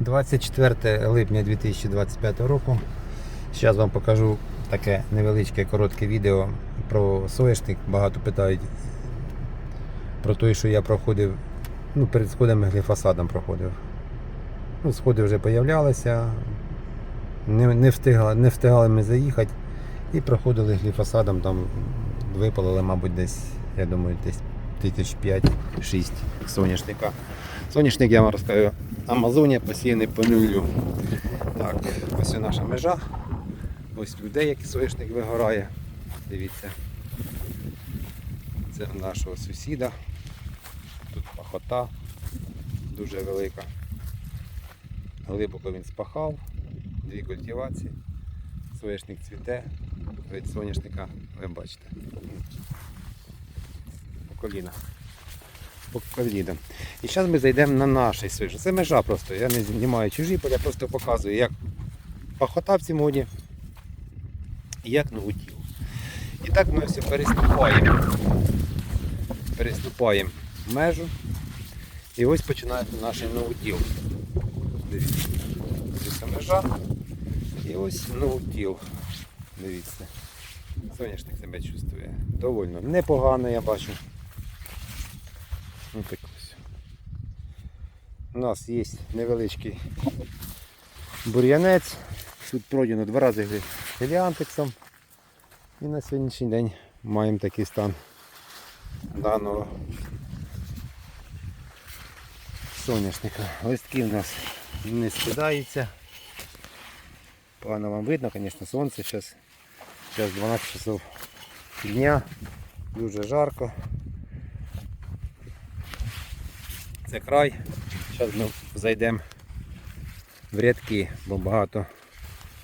24 липня 2025 року. Зараз вам покажу таке невеличке коротке відео про соняшник. Багато питають про те, що я проходив, ну, перед сходами гліфосадом проходив. Ну, сходи вже появлялися, не, не, встигали, не встигали ми заїхати і проходили гліфосадом, там випалили, мабуть, десь, я думаю, десь тисяч 5-6 соняшника. Соняшник я вам розкажу. Амазонія посіяний по нулю. Так, ось наша межа. Ось людей, який соняшник вигорає. Дивіться. Це нашого сусіда. Тут пахота дуже велика. Глибоко він спахав, дві культивації. Соняшник цвіте, від соняшника ви бачите. По коліна. По. І зараз ми зайдемо на наш соняшник. Це межа просто. Я не знімаю чужі поля, просто показую, як пахота в цій моді і як ногутів. І так ми все переступаємо. Переступаємо межу. І ось починається наш ноутіл. Дивіться. Дивіться межа. І ось ноутіл. Дивіться. Соняшник себе чувствує. Довольно непогано я бачу. Так ось. У нас є невеличкий бур'янець. Тут пройдено два рази геліантексом. І на сьогоднішній день маємо такий стан даного соняшника. Листки в нас не скидаються. Погано вам видно, звісно, сонце. Зараз 12 часов дня. Дуже жарко. Це край. Зараз ми зайдемо в рядки, бо багато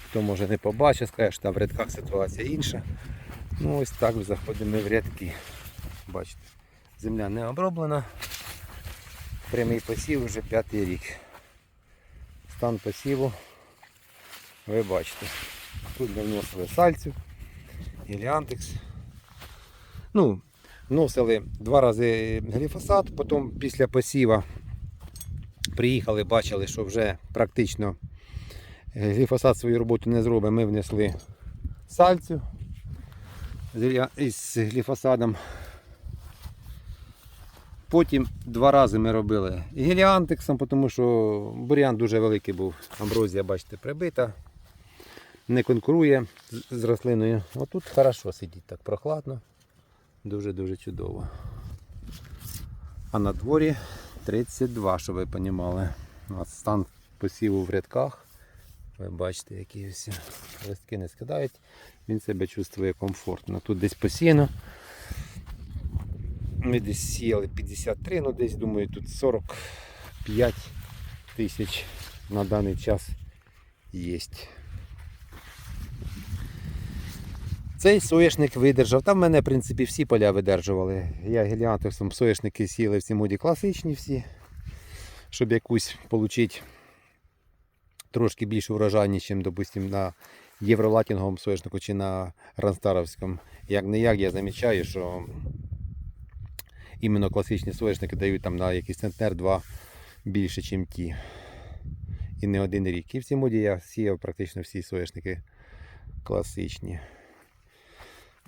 хто може не побачить, скаже, що там в рядках ситуація інша. Ну ось так заходимо в рядки. Бачите, земля не оброблена. Прямий посів вже п'ятий рік. Стан посіву ви бачите. Тут ми вносили сальцю, геліантекс. Ну, вносили два рази гліфосат, потім після посіва приїхали, бачили, що вже практично гліфосат свою роботу не зробить. Ми внесли сальцю із гліфосадом. Потім два рази ми робили геліантексом, тому що бур'ян дуже великий був. Амброзія, бачите, прибита. Не конкурує з рослиною. Отут хорошо сидіть, так прохладно. Дуже-дуже чудово. А на дворі 32, щоб ви розуміли. У нас стан посіву в рядках. Ви бачите, які всі листки не скидають. Він себе чувствує комфортно. Тут десь посіяно. Ми десь сіяли 53, ну десь думаю тут 45 тисяч на даний час є. Цей соняшник видержав. Там мене, в принципі, всі поля видержували. Я геліантексом соняшники сіяли в цій моді класичні всі, щоб якусь отримати трошки більшу врожайність, ніж, допустимо, на євролатінговому соняшнику чи на ранстаровському. Як не як, я замічаю, що іменно класичні соняшники дають там на якийсь центнер два більше, ніж ті. І не один рік. І в цій моді я сіяв практично всі соняшники класичні.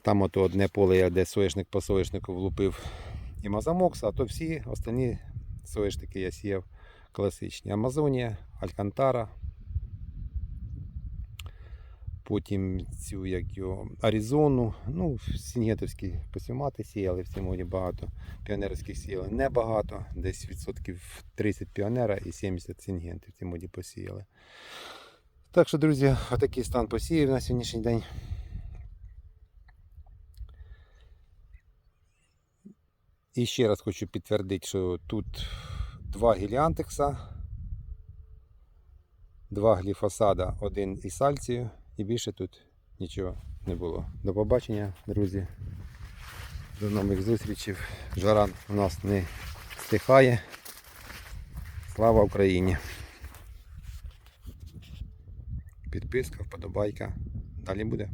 Там ото одне поле, я де соняшник по соняшнику влупив і мазамокс, а то всі останні соняшники я сіяв класичні. Амазонія, Алькантара. Потім цю як його, Аризону, ну, сінгетовські посімати сіяли в моді багато. Піонерських сіяли небагато, десь відсотків 30 піонера і 70 сінгенти в моді посіяли. Так що, друзі, отакий стан посіяв на сьогоднішній день. І ще раз хочу підтвердити, що тут два гіліантекса, два гліфосада, один із сальцією і більше тут нічого не було. До побачення, друзі. До нових зустрічей. Жара у нас не стихає. Слава Україні! Підписка, вподобайка. Далі буде.